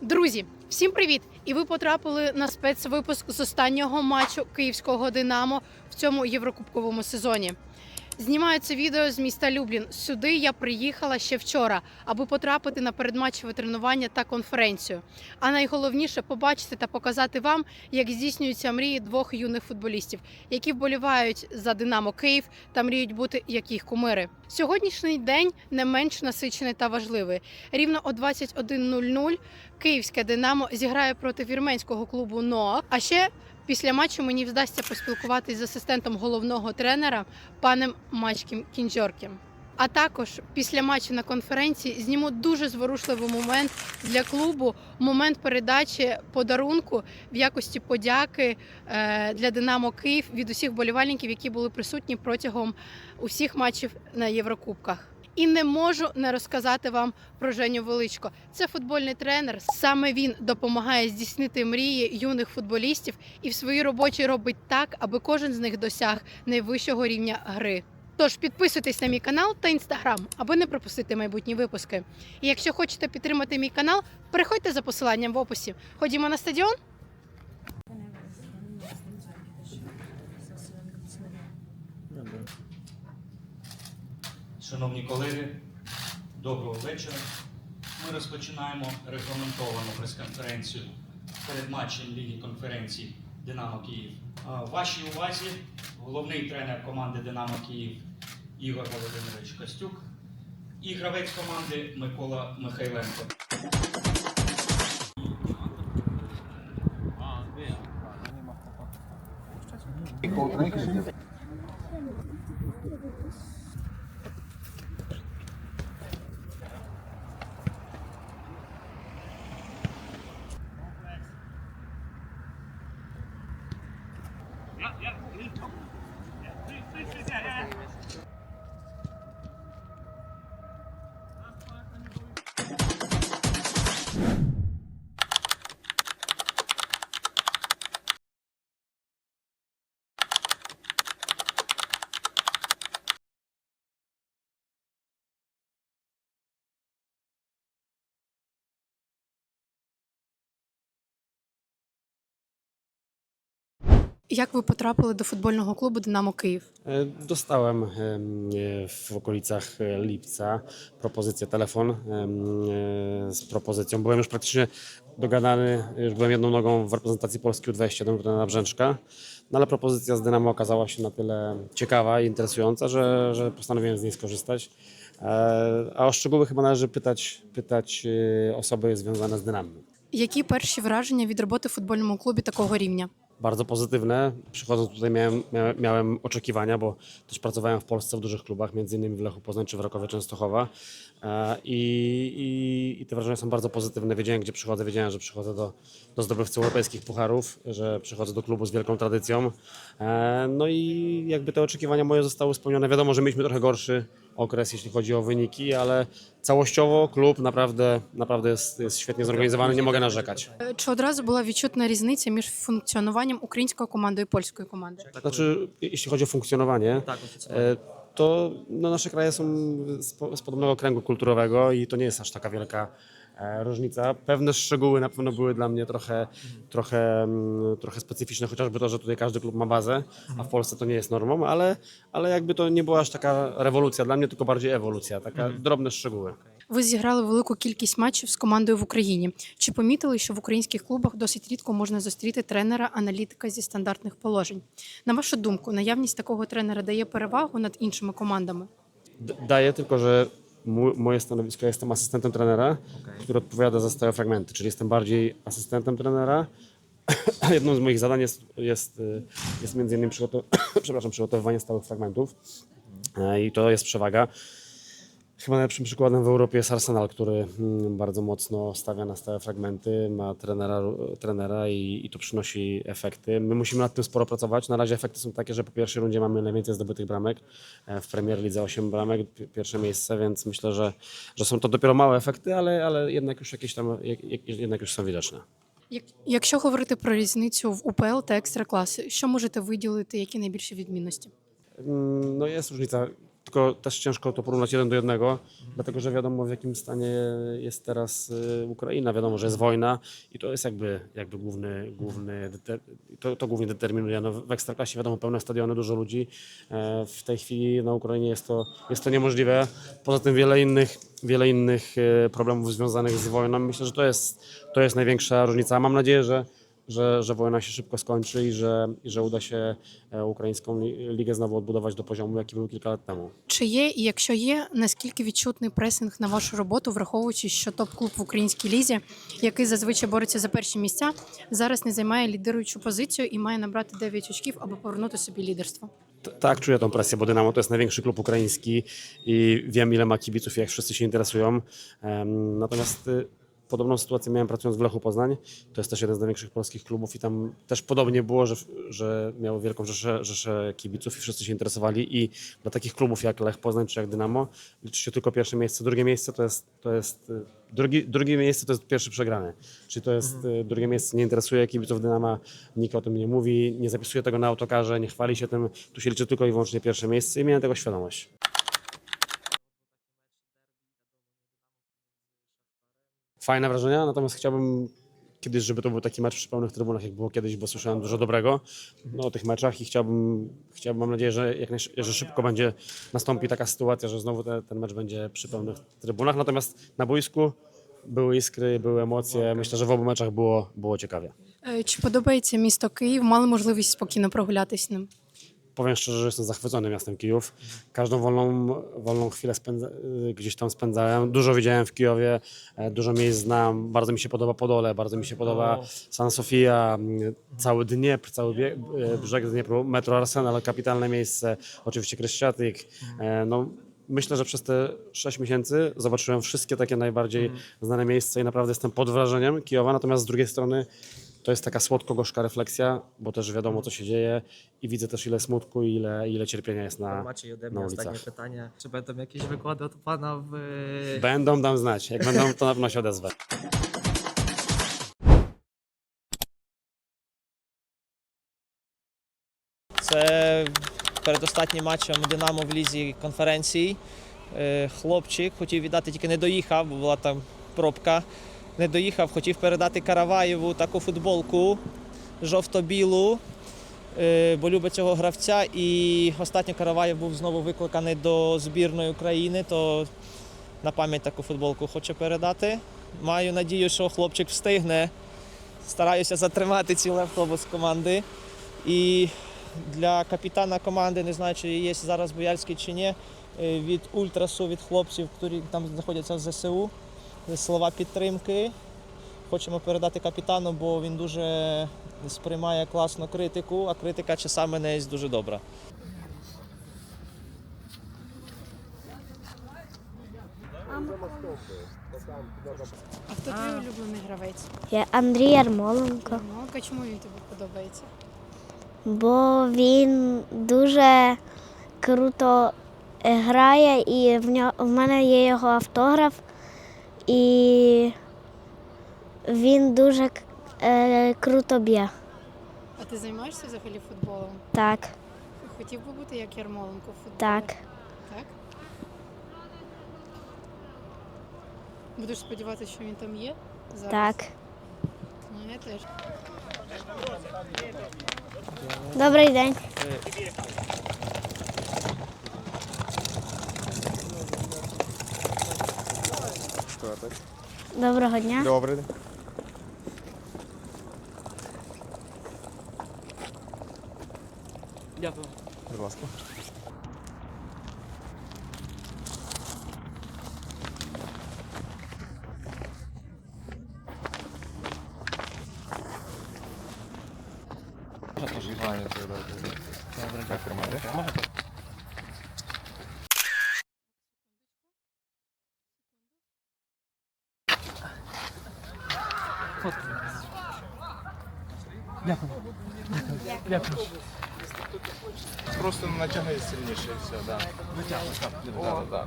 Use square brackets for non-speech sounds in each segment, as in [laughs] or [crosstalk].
Друзі, всім привіт! І ви потрапили на спецвипуск з останнього матчу київського Динамо в цьому єврокубковому сезоні. Знімаю це відео з міста Люблін. Сюди я приїхала ще вчора, аби потрапити на передматчеве тренування та конференцію. А найголовніше побачити та показати вам, як здійснюються мрії двох юних футболістів, які вболівають за Динамо Київ та мріють бути як їх кумири. Сьогоднішній день не менш насичений та важливий. Рівно о 21.00 Київське Динамо зіграє проти вірменського клубу НОА. А ще після матчу мені вдасться поспілкуватись з асистентом головного тренера паном Мачкім Кінджоркім. А також після матчу на конференції зніму дуже зворушливий момент для клубу. Момент передачі подарунку в якості подяки е, для Динамо Київ від усіх болівальників, які були присутні протягом усіх матчів на Єврокубках. І не можу не розказати вам про Женю Величко. Це футбольний тренер. Саме він допомагає здійснити мрії юних футболістів і в своїй роботі робить так, аби кожен з них досяг найвищого рівня гри. Тож підписуйтесь на мій канал та інстаграм, аби не пропустити майбутні випуски. І якщо хочете підтримати мій канал, переходьте за посиланням в описі. Ходімо на стадіон. Шановні колеги, доброго вечора. Ми розпочинаємо регламентовану прес-конференцію перед матчем Ліги конференцій Динамо Київ. Вашій увазі головний тренер команди Динамо Київ Ігор Володимирович Костюк і гравець команди Микола Михайленко. Як ви potrapili do футбольного клубу Динамо Київ? E, Dostałem em, e, w okolicach e, lipca propozycję telefon em, e, z propozycją. Byłem już praktycznie dogadany, już byłem jedną nogą w reprezentacji Polski U21 u trenera Brzęczka, no ale propozycja z Dynamo okazała się na tyle ciekawa i interesująca, że, że postanowiłem z niej skorzystać. E, A o szczegóły chyba należy pytać, pytać e, osoby związane z Dynamem. Які перші враження від роботи в футбольному клубі такого рівня? Bardzo pozytywne. Przychodząc tutaj miałem, mia- miałem oczekiwania, bo też pracowałem w Polsce w dużych klubach, między innymi w Lechu Poznań czy w Rakowie Częstochowa E, I, i, I, te wrażenia są bardzo pozytywne. Wiedziałem, gdzie przychodzę. Wiedziałem, że przychodzę do, do zdobywcy europejskich pucharów, że przychodzę do klubu z wielką tradycją. E, no i jakby te oczekiwania moje zostały spełnione. Wiadomo, że mieliśmy trochę gorszy okres, jeśli chodzi o wyniki, ale całościowo klub naprawdę, naprawdę jest, jest świetnie zorganizowany, nie mogę narzekać. E, czy od razu była wyczutna różnica między funkcjonowaniem ukraińskiej komandy i polskiej komandy? Znaczy, jeśli chodzi o funkcjonowanie, tak, to no, nasze kraje są z, po- z podobnego kręgu kulturowego i to nie jest aż taka wielka e, różnica. Pewne szczegóły na pewno były dla mnie trochę, trochę, mm, trochę specyficzne, chociażby to, że tutaj każdy klub ma bazę, a w Polsce to nie jest normą, ale, ale jakby to nie była aż taka rewolucja dla mnie, tylko bardziej ewolucja, taka drobne szczegóły. Ви зіграли велику кількість матчів з командою в Україні. Чи помітили, що в українських клубах досить рідко можна зустріти тренера-аналітика зі стандартних положень? На вашу думку, наявність такого тренера дає перевагу над іншими командами? D- Daję tylko, że moje stanowisko, ja jestem asystentem trenera, który odpowiada za stałe fragmenty, czyli jestem bardziej asystentem trenera. Jedną z moich zadań jest, jest, jest między innymi przygotow- przepraszam, przygotowywanie stałych fragmentów E, i to jest przewaga. Chyba najlepszym przykładem w Europie jest Arsenal, który mm, bardzo mocno stawia na stałe fragmenty, ma trenera, trenera i, i to przynosi efekty. My musimy nad tym sporo pracować. Na razie efekty są takie, że po pierwszej rundzie mamy najwięcej zdobytych bramek. E, W Premier Lidze 8 bramek, pi- pierwsze miejsce, więc myślę, że, że są to dopiero małe efekty, ale, ale jednak już jakieś tam jak, jak, jednak już są widoczne. Як- Якщо говорити про різницю в УПЛ та екстракласи, що можете виділити, які найбільші відмінності? Mm, No jest różnica tylko też ciężko to porównać jeden do jednego, dlatego że wiadomo w jakim stanie jest teraz y, Ukraina, wiadomo, że jest wojna i to jest jakby, jakby główny, główny deter, to, to głównie determinuje. No, w Ekstraklasie wiadomo pełne stadiony, dużo ludzi, e, w tej chwili na Ukrainie jest to, jest to niemożliwe. Poza tym wiele innych, wiele innych e, problemów związanych z wojną. Myślę, że to jest, to jest największa różnica. Mam nadzieję, że że, że wojna się szybko skończy i że, i że uda się e, ukraińską li- ligę znowu odbudować do poziomu, jaki był kilka lat temu. Чи є, і якщо є, наскільки відчутний пресинг на вашу роботу, враховуючи, що топ-клуб в українській лізі, який зазвичай бореться за перші місця, зараз не zajmuje лідируючу позицію і має набрати 9 очків, аби повернути собі лідерство. Tak, czuję tą presję, bo Dynamo to jest największy klub ukraiński i wiem, ile ma kibiców i jak wszyscy się interesują. Natomiast podobną sytuację miałem pracując w Lechu Poznań. To jest też jeden z największych polskich klubów i tam też podobnie było, że, że miało wielką rzeszę, rzeszę kibiców i wszyscy się interesowali. I dla takich klubów jak Lech Poznań czy jak Dynamo liczy się tylko pierwsze miejsce. Drugie miejsce to jest, to jest drugi, drugie miejsce to jest pierwszy przegrany. Czyli to jest y, drugie miejsce, nie interesuje kibiców Dynama, nikt o tym nie mówi, nie zapisuje tego na autokarze, nie chwali się tym. Tu się liczy tylko i wyłącznie pierwsze miejsce i miałem tego świadomość. Fajne wrażenia, natomiast chciałbym kiedyś, żeby to był taki mecz przy pełnych trybunach, jak było kiedyś, bo słyszałem dużo dobrego no, o tych meczach i chciałbym, chciałbym mam nadzieję, że, jak najsz- że szybko będzie nastąpi taka sytuacja, że znowu te, ten mecz będzie przy pełnych trybunach. Natomiast na boisku były iskry, były emocje. Myślę, że w obu meczach było, było ciekawie. Е, Чи подобається місто Київ? Мали можливість спокійно прогулятись ним? Powiem szczerze, że jestem zachwycony miastem Kijów. Każdą wolną, wolną chwilę spędza, y, gdzieś tam spędzałem. Dużo widziałem w Kijowie, e, dużo miejsc znam. Bardzo mi się podoba Podole, bardzo mi się podoba San Sofia, cały Dniepr, cały e, brzeg Dniepru, Metro Arsenal, kapitalne miejsce, oczywiście Kryszczatyk. E, No, myślę, że przez te 6 miesięcy zobaczyłem wszystkie takie najbardziej znane miejsca i naprawdę jestem pod wrażeniem Kijowa. Natomiast z drugiej strony to jest taka słodko-gorzka refleksja, bo też wiadomo, co się dzieje i widzę też ile smutku i ile, ile cierpienia jest na, Macie ode na mnie ostatnie ulicach. pytanie. Czy będą jakieś wykłady od pana w Będą dam znać. Jak będą, to na pewno się odezwę. Це передостатнім матчем Динамо в лізі конференції. Е, Хлопчик хотів віддати, тільки не доїхав, бо була там пробка. Не доїхав, хотів передати Караваєву таку футболку жовто-білу, е, бо любить цього гравця. І останньо Караваєв був знову викликаний до збірної України, то на пам'ять таку футболку хочу передати. Маю надію, що хлопчик встигне. Стараюся затримати цілий автобус команди. І для капітана команди, не знаю, чи є зараз Бояльський чи ні, е, від ультрасу, від хлопців, які там знаходяться в ЗСУ, слова підтримки. Хочемо передати капітану, бо він дуже сприймає класно критику, а критика часами не є дуже добра. А хто твій улюблений гравець? Я Андрій Ярмоленко, а чому він тобі подобається? бо він дуже круто грає, і в, нього, в мене є його автограф, і він дуже е, круто б'є. А ти займаєшся взагалі футболом? Так, Хотів би бути як Ярмоленко в футболі? так, Так? Будеш сподіватися, що він там є? Зараз? так. Ну, я теж. Добрий день. Доброго дня. Добре. Дякую. Будь ласка. Дякую. Дякую. Просто натягни сильніше все, да. Натягни, так. Да, да, да.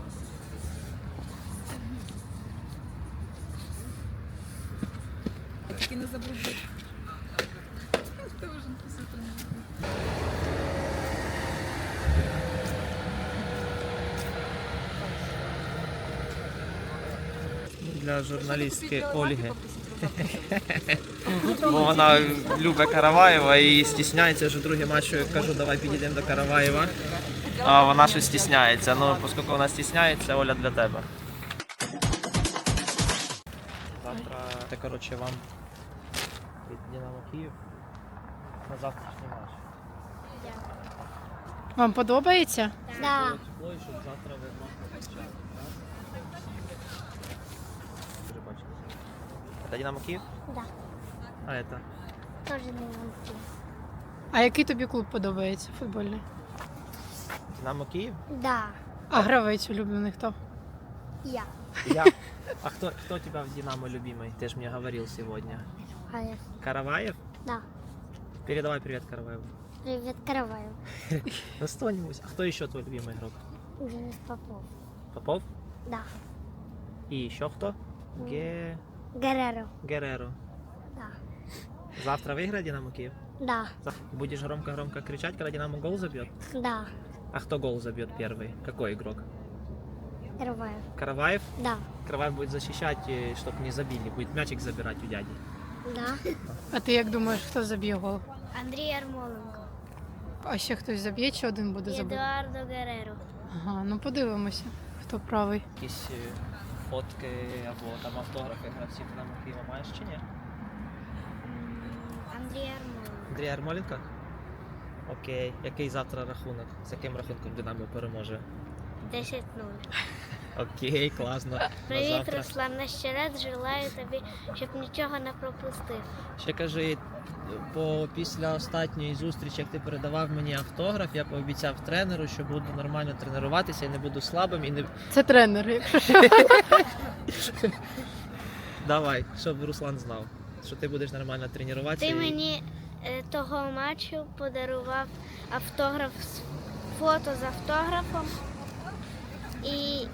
Тільки не забудь. Для журналістки Ольги. Бо вона любить Караваєва і стісняється вже другий матч. Я кажу, давай підійдемо до Караваєва. А вона щось стісняється. Ну, оскільки вона стісняється, Оля для тебе. Завтра це, коротше, вам від Динамо Київ на завтрашній матч. Вам подобається? Да. Тепло, щоб завтра ви Це Динамо Київ? Да. А это? Теж не вам. А який тобі клуб подобається футбольний? Динамо Киев? Да. А гравець улюблений хто? Я. Я. А кто, кто у тебя в Динамо любимый? Ты же мне говорил сегодня. А я. Караваев? Да. Передавай привет Караваеву. Привіт, Караваєв. [laughs] Ну что-нибудь. А кто еще твой любимый игрок? Денис Попов. Попов? Да. И еще кто? Ге... Гереро. Герреро. Да. Завтра выиграет Динамо Киев? Да. Зав- Будешь громко-громко кричать, когда Динамо гол забьет? Да. А кто гол забьет первый? Какой игрок? Караваєв. Караваев? Да. Караваев будет защищать, чтобы не забили. Будет мячик забирать у дяди. Да. А ти як думаєш, хто заб'є гол? Андрій Ярмоленко. А ще хтось заб'є чи один буде забити? Едуардо Гереро. Ага, ну подивимося, хто правий. Якісь е, фотки або там автографи гравців Динамо Києва маєш чи ні? Андрій Ярмоленко. Андрій Армоленко? Окей. Який завтра рахунок? З яким рахунком Динамо переможе? 10-0. Окей, класно. Привіт, завтра. Руслан. На ще раз желаю тобі, щоб нічого не пропустив. Ще кажи, бо після останньої зустрічі, як ти передавав мені автограф, я пообіцяв тренеру, що буду нормально тренуватися і не буду слабим і не. Це тренер, якщо що. [laughs] Давай, щоб Руслан знав, що ти будеш нормально тренуватися. Ти і- мені е, того матчу подарував автограф з фото з автографом. І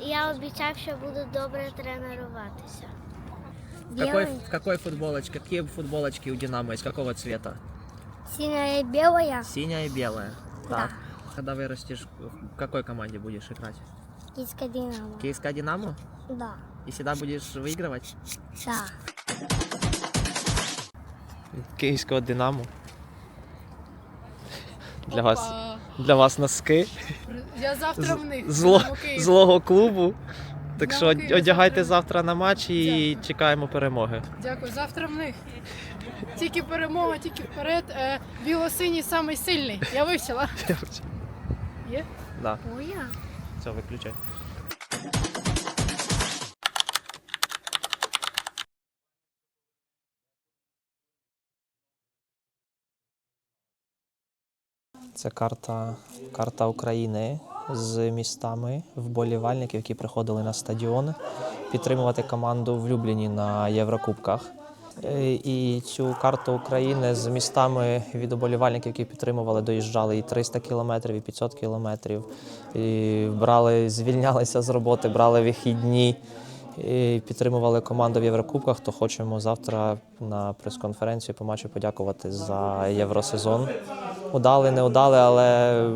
я обіцяв, що буду добре тренуватися. В какой, в какой футболочке? Какие футболочки у Динамо? Из какого цвета? Синяя і біла, Синяя и белая. Да. Так. Когда вырастешь, в какой команде будешь играть? київська Динамо. КСК Динамо? Да. И всегда будешь выигрывать? Да. Київського Динамо. Для вас, для вас носки Я завтра в них. зло, Динамо злого клубу. Так що Динамо одягайте завтра. на матч і чекаємо перемоги. Дякую, завтра в них. Тільки перемога, тільки вперед. Е, Біло-синій самий сильний. Я вивчила. Є? Да, Моя. все, виключай. Це карта, карта України з містами вболівальників, які приходили на стадіон підтримувати команду в Любліні на Єврокубках. Е, І цю карту України з містами від уболівальників, які підтримували, доїжджали і 300 кілометрів, і 500 кілометрів. І брали, звільнялися з роботи, брали вихідні. І підтримували команду в Єврокубках, то хочемо завтра на прес-конференцію по матчу подякувати за євросезон. Удали, не удали, але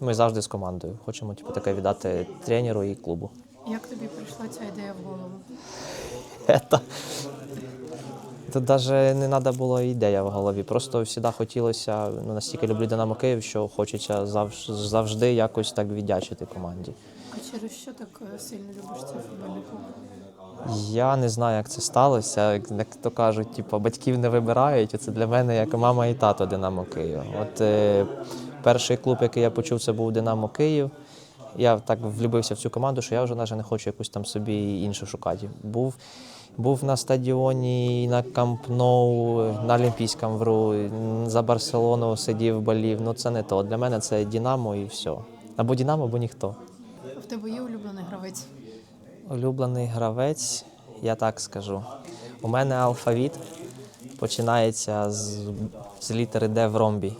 ми завжди з командою. Хочемо типу, таке віддати тренеру і клубу. Як тобі прийшла ця ідея в голову? Это... Тут навіть не треба було ідея в голові. Просто завжди хотілося, ну настільки люблю Динамо Київ, що хочеться завж- завжди якось так віддячити команді. А через що так е, сильно любиш цей футбольний клуб? Я не знаю, як це сталося. Як то кажуть, типу, батьків не вибирають. Це для мене як мама і тато Динамо Київ. От е, перший клуб, який я почув, це був Динамо Київ. Я так влюбився в цю команду, що я вже навіть не хочу якусь там собі іншу шукати. Був, був на стадіоні, на Камп Ноу, на Олімпійському вру, за Барселону сидів, болів. Ну це не то. Для мене це Динамо і все. Або Динамо, або ніхто. В тебе є улюблений гравець? Улюблений гравець, я так скажу. У мене алфавіт починається з, з літери Д в ромбі.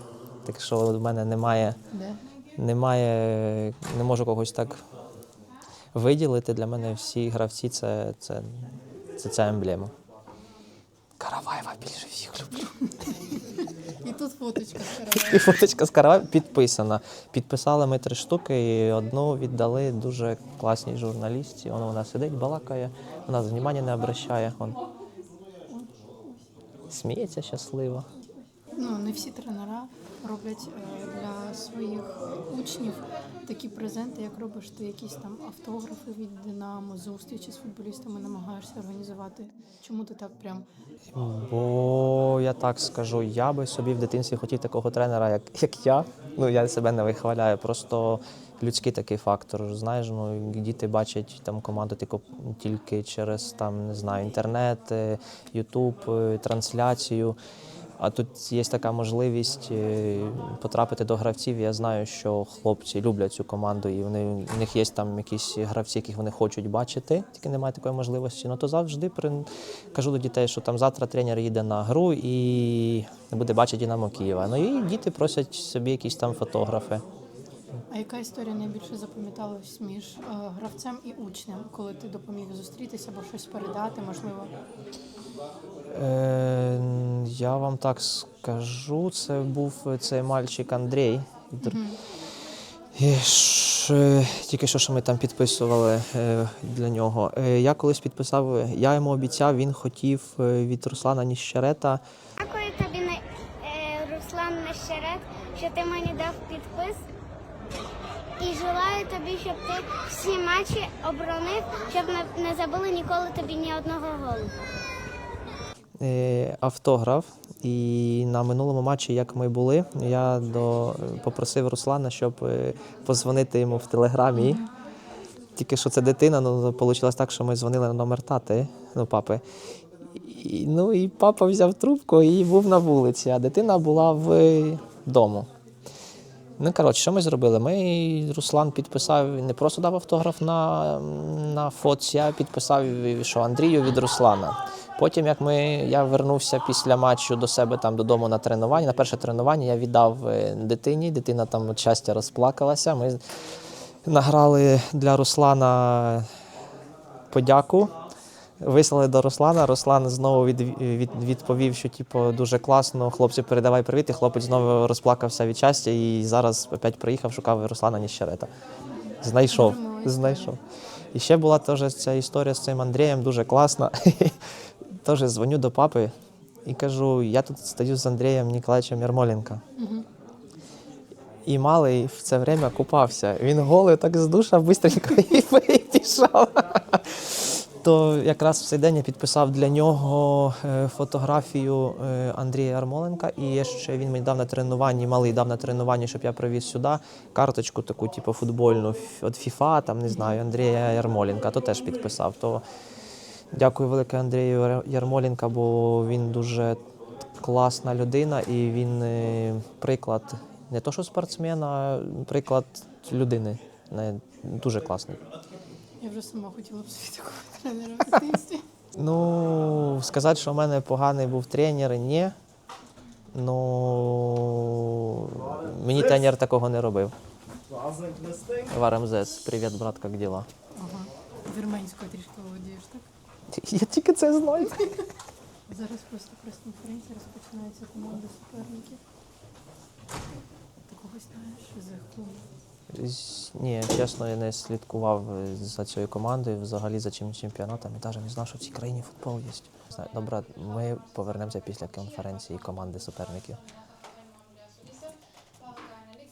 Так що в мене немає, немає, не можу когось так виділити. Для мене всі гравці це, це, це ця емблема. Караваєва більше всіх люблю. І тут фоточка І фоточка з каравай підписана. Підписали ми три штуки і одну віддали дуже класній журналістці. Вона, вона сидить, балакає, вона внимання не обращає. Он. Сміється щасливо. Ну, не всі тренера роблять е, для своїх учнів такі презенти, як робиш ти якісь там автографи від Динамо, зустрічі з футболістами намагаєшся організувати. Чому ти так прям Бо я так скажу, я би собі в дитинстві хотів такого тренера, як, як я. Ну я себе не вихваляю, просто людський такий фактор. Знаєш, ну діти бачать там команду тільки, тільки через там не знаю, інтернет, е, Ютуб, е, трансляцію. А тут є така можливість е, потрапити до гравців. Я знаю, що хлопці люблять цю команду, і вони в них є там якісь гравці, яких вони хочуть бачити, тільки немає такої можливості. Ну то завжди при... кажу до дітей, що там завтра тренер їде на гру і буде бачити Динамо Києва. Ну і діти просять собі якісь там фотографи. А яка історія найбільше запам'яталась між е, гравцем і учнем, коли ти допоміг зустрітися або щось передати, можливо? Е, я вам так скажу, це був цей мальчик Андрій. І ж, тільки що, що ми там підписували е, для нього. Е, Я колись підписав, я йому обіцяв, він хотів від Руслана Ніщерета. Дякую тобі, е, Руслан Нещерет, що ти мені желаю тобі, щоб ти всі матчі оборонив, щоб не, забули ніколи тобі ні одного голу. е, автограф. І на минулому матчі, як ми були, я до, попросив Руслана, щоб е, позвонити йому в телеграмі. Тільки що це дитина, ну вийшло так, що ми дзвонили на номер тати, ну, папи. І, ну і папа взяв трубку і був на вулиці, а дитина була вдома. Ну, коротше, що ми зробили? Ми Руслан підписав, не просто дав автограф на, на фоці, а підписав, що Андрію від Руслана. Потім, як ми, я вернувся після матчу до себе там додому на тренування, на перше тренування я віддав е, дитині. Дитина там щастя розплакалася. Ми награли для Руслана подяку. Вислали до Руслана. Руслан знову від, від, відповів, що типу, дуже класно. Хлопці, передавай привіт. І хлопець знову розплакався від щастя і зараз опять приїхав, шукав Руслана Ніщерета. Знайшов. Знайшов. І ще була теж ця історія з цим Андрієм, дуже класна. [laughs] Теж дзвоню до папи і кажу: я тут стою з Андрієм Ніколаєвичем Ярмоленко. І малий в це время купався. Він голий так з душа швидко [laughs] і пішов. То якраз в цей день я підписав для нього е, фотографію е, Андрія Ярмоленка. І ще він мені дав на тренуванні, малий дав на тренуванні, щоб я привіз сюди карточку таку, типу футбольну від FIFA, там не знаю, Андрія Ярмоленка, то теж підписав. То дякую велике Андрію Ярмоленка, бо він дуже класна людина і він е, приклад не то, що спортсмена, а приклад людини. Дуже класний. Я вже сама хотіла б собі такого тренера в дитинстві. Ну, сказати, що в мене поганий був тренер, ні. Ну, мені тренер такого не робив. Варамзес, привіт, брат, як діла? Ага. Вірменською трішки володієш, так? [laughs] Я тільки це знаю. Зараз просто прес-конференція розпочинається команда суперників. Ти когось знаєш за клуб? Ні, чесно, я не слідкував е, за цією командою, взагалі за чим чемпіонатом. І навіть не знав, що в цій країні футбол є. Добре, ми повернемося після конференції команди суперників.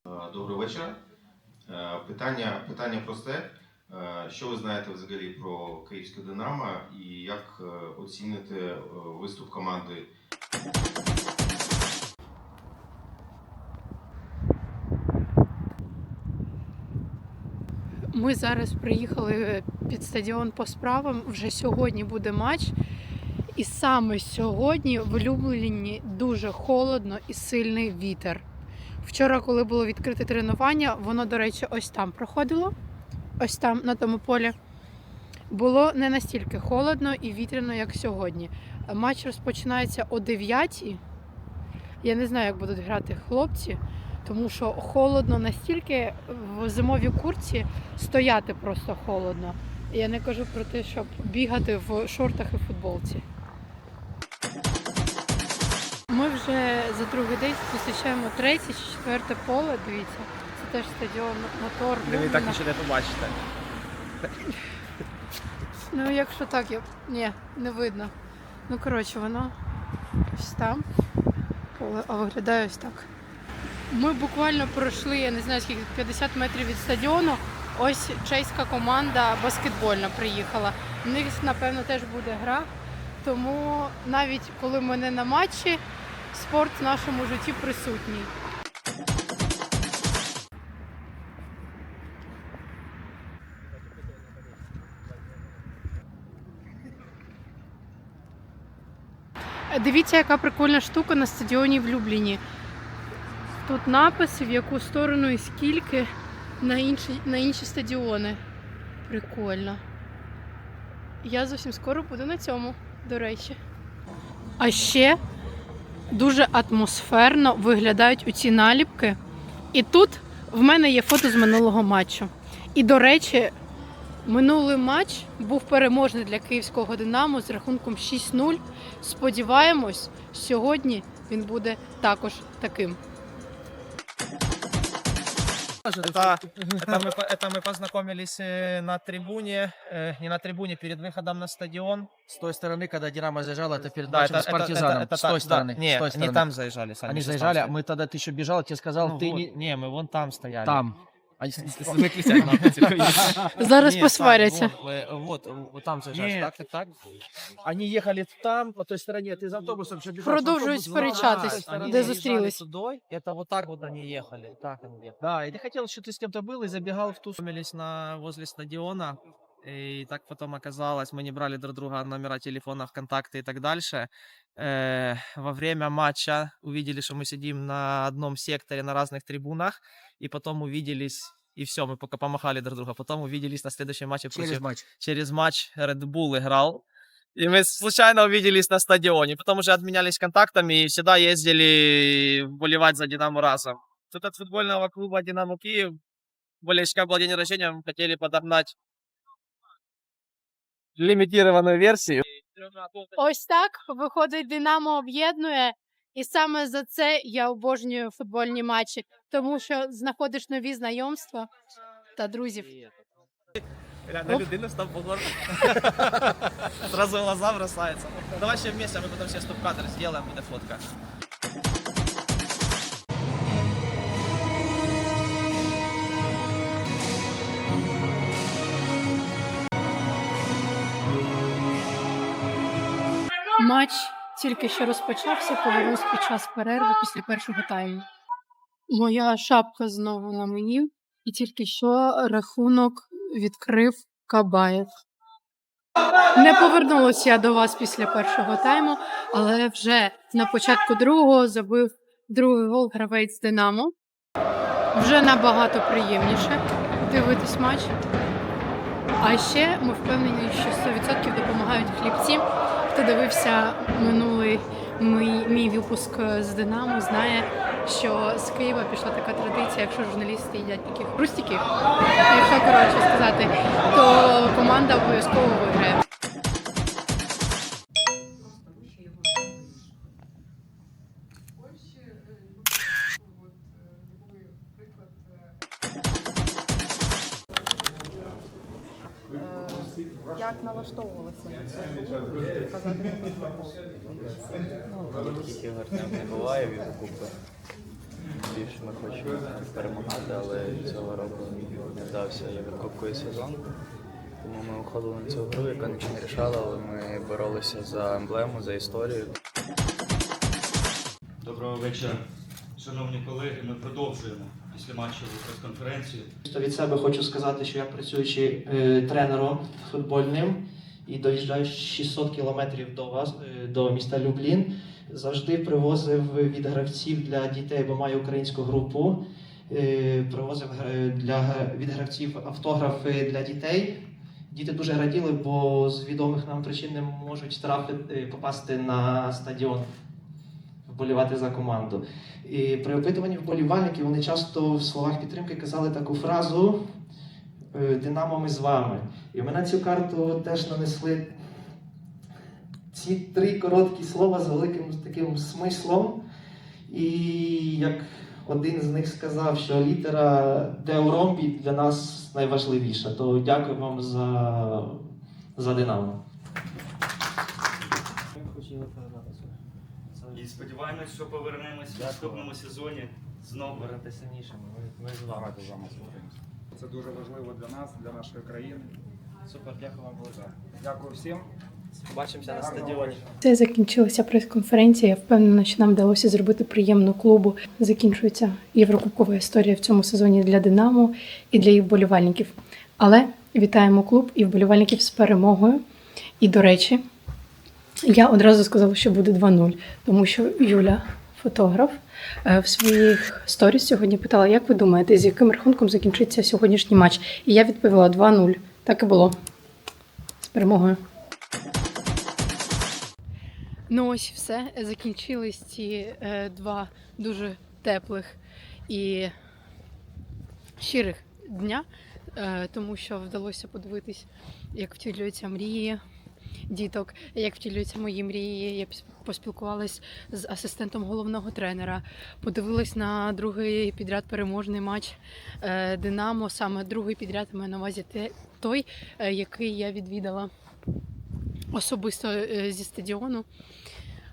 Е, Добрий вечір. Е, Питання, питання просте. Що ви знаєте взагалі про Київське Динамо і як оціните е, виступ команди Ми зараз приїхали під стадіон по справам. Вже сьогодні буде матч. І саме сьогодні в Любліні дуже холодно і сильний вітер. Вчора, коли було відкрите тренування, воно, до речі, ось там проходило, ось там, на тому полі. Було не настільки холодно і вітряно, як сьогодні. Матч розпочинається о 9 Я не знаю, як будуть грати хлопці, тому що холодно настільки в зимовій курці стояти просто холодно. Я не кажу про те, щоб бігати в шортах і футболці. Ми вже за другий день зустрічаємо третє чи четверте поле. Дивіться, це теж стадіон мотор. Ви так нічого не побачите. Ну, якщо так, я... Ні, не видно. Ну, коротше, воно ось там. Поле, а виглядає ось так. Ми буквально пройшли, я не знаю скільки, 50 метрів від стадіону. Ось чеська команда баскетбольна приїхала. У них, напевно, теж буде гра. Тому навіть коли ми не на матчі, спорт в нашому житті присутній. Дивіться, яка прикольна штука на стадіоні в Любліні. Тут написи, в яку сторону і скільки на інші, на інші стадіони. Прикольно. Я зовсім скоро буду на цьому, до речі. А ще дуже атмосферно виглядають у ці наліпки. І тут в мене є фото з минулого матчу. І, до речі, минулий матч був переможний для київського Динамо з рахунком 6-0. Сподіваємось, сьогодні він буде також таким. Это, [laughs] это, мы, по- это мы познакомились э, на трибуне, э, не на трибуне, перед выходом на стадион. С той стороны, когда Динамо заезжало, это перед Да, матчем это, с это- партизаном. это- это с та- той да, стороны. Не, с той они стороны. там заезжали сами. Они сейчас там заезжали, а стоят. мы тогда ты еще бежал, я тебе сказал, Ну ты вот. не Не, мы вон там стояли. там. Они [laughs] с- с- с- Выключай, нахуй, телефон. Зараз Нет, посваряться. там, Вот, э, вот, э, вот там заезжаешь. Нет. Так, так, так. Они ехали там, по той стороне, ты за автобусом еще бежал. Продовжують автобус знал, сперечатись, да, они де заезжали зустрілись. Тудой, это вот так вот они ехали. Так они ехали. Да, и ты хотел, что ты с кем-то был и забегал в ту Познакомились на, возле стадиона. И так потом оказалось, мы не брали друг друга номера телефонов, контакты и так дальше. Э, во время матча увидели, что мы сидим на одном секторе на разных трибунах, И потом увиделись, и все, мы пока помахали друг друга. Потом увиделись на следующем матче через против матч. через матч Red Bull играл. И мы случайно увиделись на стадионе. Потом уже обменялись контактами и всегда ездили болевать за Динамо разом. Тут от футбольного клуба Динамо Киев болельщика был день рождения, мы хотели подогнать лимитированную версию. Ось так виходить, Динамо об'єднує. І саме за це я обожнюю футбольні матчі, тому що знаходиш нові знайомства та друзів. На людину став похож. Сразу в глаза бросается. Давай все вместе, а мы потом все стоп-кадр сделаем, будет фотка. Матч тільки що розпочався, повернувся під час перерви після першого тайму. Моя шапка знову на мені, і тільки що рахунок відкрив Кабаєв. Не повернулася я до вас після першого тайму, але вже на початку другого забив другий гол гравець Динамо. Вже набагато приємніше дивитись матч. А ще ми впевнені, що 100% допомагають хлібці. Хто дивився минулий мій, мій випуск з Динамо, знає, що з Києва пішла така традиція, якщо журналісти їдять таких рустиків, якщо коротше сказати, то команда обов'язково виграє. Налаштовувалися? Таких ігор не- не буває в Єврокубку. Більше ми хочемо перемагати, але цього року не вдався Єврокубковий сезон. Тому ми уходили на цю гру, яка нічого не рішала, але ми боролися за емблему, за історію. Доброго вечора, шановні колеги. Ми продовжуємо після матчеву прес-конференцію. Від себе хочу сказати, що я працюючи е, тренером футбольним і доїжджаючи 600 кілометрів до вас, е, до міста Люблін, завжди привозив від гравців для дітей, бо маю українську групу. е, Привозив для гра- від гравців автографи для дітей. Діти дуже раділи, бо з відомих нам причин не можуть трафити, попасти на стадіон, вболівати за команду. І при опитуванні вболівальників вони часто в словах підтримки казали таку фразу е, Динамо ми з вами. І ми на цю карту теж нанесли ці три короткі слова з великим таким смислом. І як один з них сказав, що літера Д у ромбі для нас найважливіша. То дякую вам за, за Динамо. Це. І сподіваємось, що повернемось в наступному сезоні знову. Будете сильнішими. Ми, ми з вами. Це дуже важливо для нас, для нашої країни. Супер, дякую вам велике. Дякую всім. Побачимося на стадіоні. Це закінчилася прес-конференція. Я впевнена, що нам вдалося зробити приємну клубу. Закінчується єврокубкова історія в цьому сезоні для Динамо і для їх вболівальників. Але вітаємо клуб і вболівальників з перемогою. І, до речі, я одразу сказала, що буде 2-0, тому що Юля, фотограф, е, в своїх сторіс сьогодні питала, як ви думаєте, з яким рахунком закінчиться сьогоднішній матч? І я відповіла 2-0. Так і було. З перемогою. Ну ось все. Закінчились ці е, два дуже теплих і щирих дня, е, тому що вдалося подивитись, як втілюються мрії діток, як втілюються мої мрії. Я поспілкувалась з асистентом головного тренера, подивилась на другий підряд переможний матч е, Динамо. Саме другий підряд я маю на увазі той, е, який я відвідала особисто е, зі стадіону.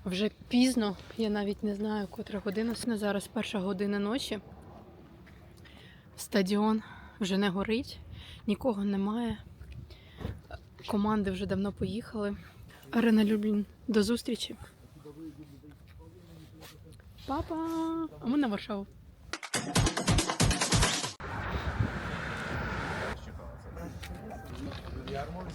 Вже пізно, я навіть не знаю, котра година. На зараз перша година ночі. Стадіон вже не горить, нікого немає. Команди вже давно поїхали. Арена Люблін, до зустрічі. Папа! А ми на Варшаву. Ярмарку.